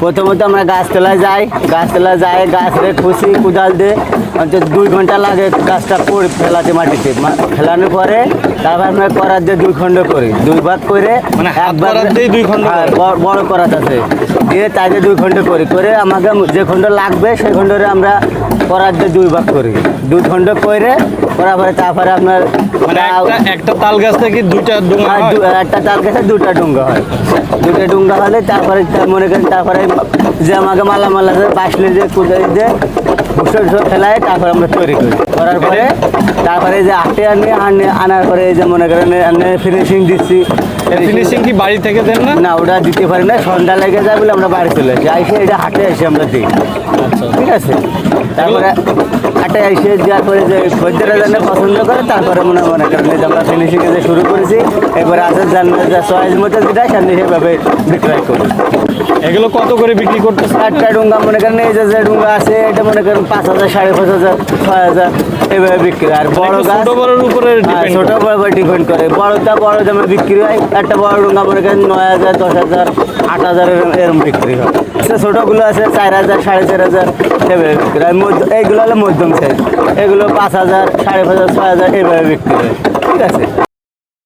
প্রথমত আমরা গাছতলা যাই গাছতলা যাই গাছ রে খুশি কোদাল দিয়ে দুই ঘণ্টা লাগে গাছটা করে ফেলাতে মাটিতে। ফেলানোর পরে তারপর আমরা করার দিয়ে দুই খণ্ড করি। দুই ভাগ করে মানে হাত এক ভাগ- করাত দিয়েই দুই খণ্ড হ্যাঁ, বড়- করাত আছে। দিয়ে তাকে দুই খণ্ড করি। করে আমাকে যে খণ্ড লাগবে সেই খণ্ডরে আমরা করার দিয়ে দুই ভাগ করি। দুই খণ্ড করে করার পরে তারপরে আপনার মানে একটা তাল গাছ থেকে দুইটা ডোঙা আর হয়? একটা তাল গাছে দুটা ডুঙ্গা হয়। দুটা ডুঙ্গা হলে তারপরে মনে করেন তারপরে যে আমাকে মালা মালা বাসলে যে কুদাই যে ফেলায় তারপরে আমরা তৈরি করি। করার পরে তারপরে এই যে আটে আনি আনে আনার পরে এই যে মনে করেন ফিনিশিং দিচ্ছি। ফিনিশিং কি বাড়ি থেকে দেন না? না ওটা দিতে পারি না সন্ধ্যা লেগে যায় বলে আমরা বাড়ি চলে আসি। এসে এটা হাটে এসে আমরা দিই। আচ্ছা। ঠিক আছে? তারপরে হাটে এসে দেওয়ার পরে যে খদ্দেরা জানে পছন্দ করে তারপরে মনে মনে করেন আমরা ফিনিশিং যে শুরু করেছি এবারে আছে জানলে যে চয়েস মতো যেটা সামনে সেভাবে বিক্রয় করি। এগুলো কত করে বিক্রি করতেছে একটা ডুঙ্গা মনে করেন এই যে যে ডুঙ্গা আছে এটা মনে করেন পাঁচ হাজার সাড়ে পাঁচ হাজার ছয় হাজার এভাবে বিক্রি আর বড় একটু গাছ ছোট বড়োর উপরে হ্যাঁ, ছোট করে। বড় ডিপেন্ড করে। বড়টা বড় দামে বিক্রি হয় একটা বড় ডুঙ্গা মনে করেন নয় হাজার দশ হাজার আট হাজারের এরম- বিক্রি হয়। সে ছোটোগুলো আছে চার হাজার, সাড়ে চার হাজার এভাবে বিক্রি হয়। এইগুলো হলো মধ্যম সাইজ এগুলো পাঁচ হাজার, সাড়ে পাঁচ হাজার, ছয় হাজার এভাবে বিক্রি হয়। ঠিক আছে?